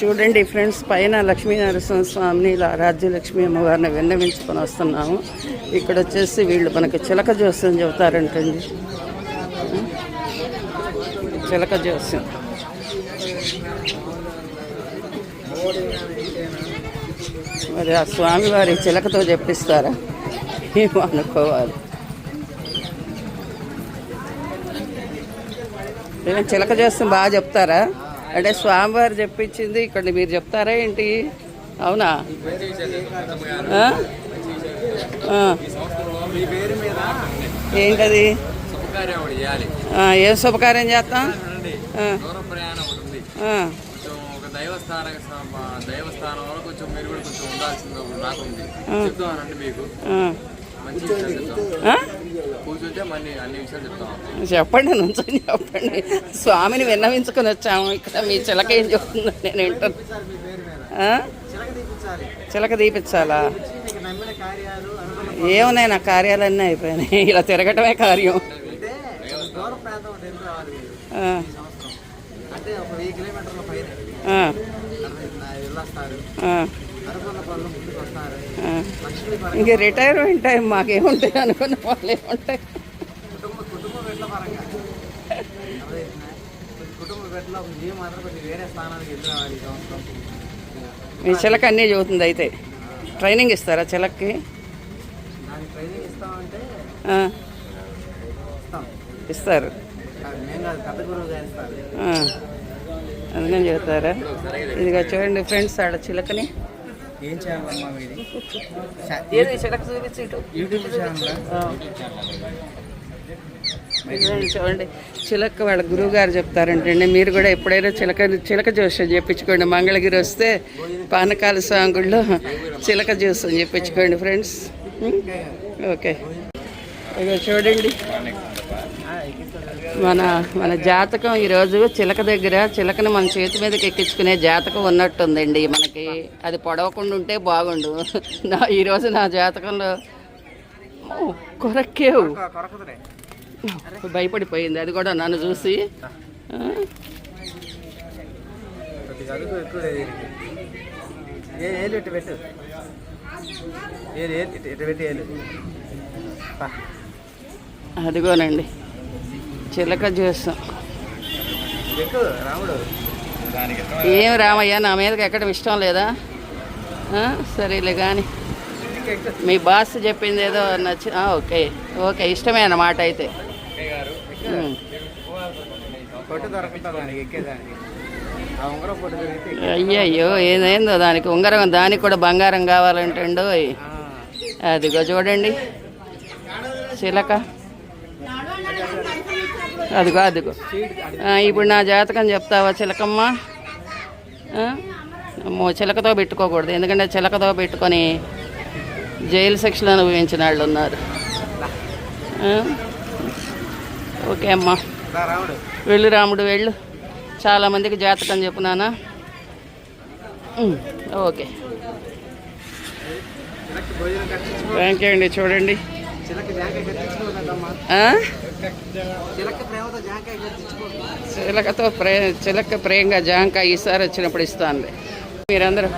చూడండి ఫ్రెండ్స్ పైన లక్ష్మీ నరసింహ స్వామిని ఇలా రాజ్యలక్ష్మి అమ్మవారిని విన్నవించుకొని వస్తున్నాము. ఇక్కడ వచ్చేసి వీళ్ళు మనకి చిలక జోస్యం చెబుతారంటండి. చిలక జోస్యం మరి ఆ స్వామివారి చిలకతో చెప్పిస్తారా? ఏమో అనుకోవాలి. చిలక చేస్తే బాగా చెప్తారా? అంటే స్వామివారు చెప్పించింది ఇక్కడ మీరు చెప్తారా ఏంటి? అవునా? ఏంటది? ఏం శుభకార్యం చేస్తాం? కొంచెం ఒక దైవస్థానం దైవస్థానంలో కొంచెం మీరు కూడా కొంచెం ఉండాల్సింది ఒకటి నాకు ఉంది మీకు. చెప్పండి నుంచొని చెప్పండి. స్వామిని విన్నవించుకొని వచ్చాము. ఇక్కడ మీ చిలక ఏం చెప్తుందో నేను వింటాను? చిలక అనుకున్న ఏమున్నాయి నా కార్యాలన్నీ అయిపోయినాయి. ఇలా తిరగటమే కార్యం. ఇంక రిటైర్మెంట్ టైం మాకేముంటాయి? అనుకున్న వాళ్ళు ఏముంటాయి మీ చిలక అన్నీ చదువుతుంది అయితే. ట్రైనింగ్ ఇస్తారా చిలక్కి? ఇస్తారు. అందుకని చెబుతారా. ఇదిగా చూడండి ఫ్రెండ్స్ ఆడ చిలకని. ఏం చేయాలమ్మా మీది? ఏది? చిలక చూపించి. యూట్యూబ్ చూడండి. చిలక వాళ్ళ గురువు గారు చెప్తారంటండి. మీరు కూడా ఎప్పుడైనా చిలక చిలక జ్యూస్ అని చెప్పించుకోండి. మంగళగిరి వస్తే పానకాల సాంగుల్లో చిలక జ్యూస్ అని చెప్పించుకోండి ఫ్రెండ్స్? ఓకే. ఇక చూడండి. మన మన జాతకం ఈరోజు చిలక దగ్గర చిలకని మన చేతి మీదకి ఎక్కించుకునే జాతకం ఉన్నట్టుందండి. మనకి అది పొడవకుండా ఉంటే బాగుండు. నా ఈరోజు నా జాతకంలో కొరక్కేవు భయపడిపోయింది అది కూడా నన్ను చూసి. అదిగోనండి చిలక దానికి ఏం రామయ్య నా మీదకి ఎక్కడ ఇష్టం లేదా? ఆ, సరేలే కానీ మీ బాస్ చెప్పింది ఏదో నచ్చి ఓకే. ఓకే ఇష్టమే అన్నమాట అయితే. అయ్యయ్యో ఏదైందో దానికి ఉంగరం దానికి కూడా బంగారం కావాలంటండో అదిగో చూడండి. చిలక. అదిగో అదిగో. ఇప్పుడు నా జాతకం చెప్తావా చిలకమ్మ? అమ్మో చిలకతో పెట్టుకోకూడదు ఎందుకంటే చిలకతో పెట్టుకొని జైలు శిక్షలు అనుభవించిన వాళ్ళు ఉన్నారు. ఓకే అమ్మా. వెళ్ళు రాముడు వెళ్ళు. చాలామందికి జాతకం చెప్పునానా ఓకే. థ్యాంక్ యూ అండి చూడండి. చిలకతో ప్రే చిలక ప్రేమగా జాంకాయ ఈసారి వచ్చినప్పుడు ఇస్తానులే మీరందరూ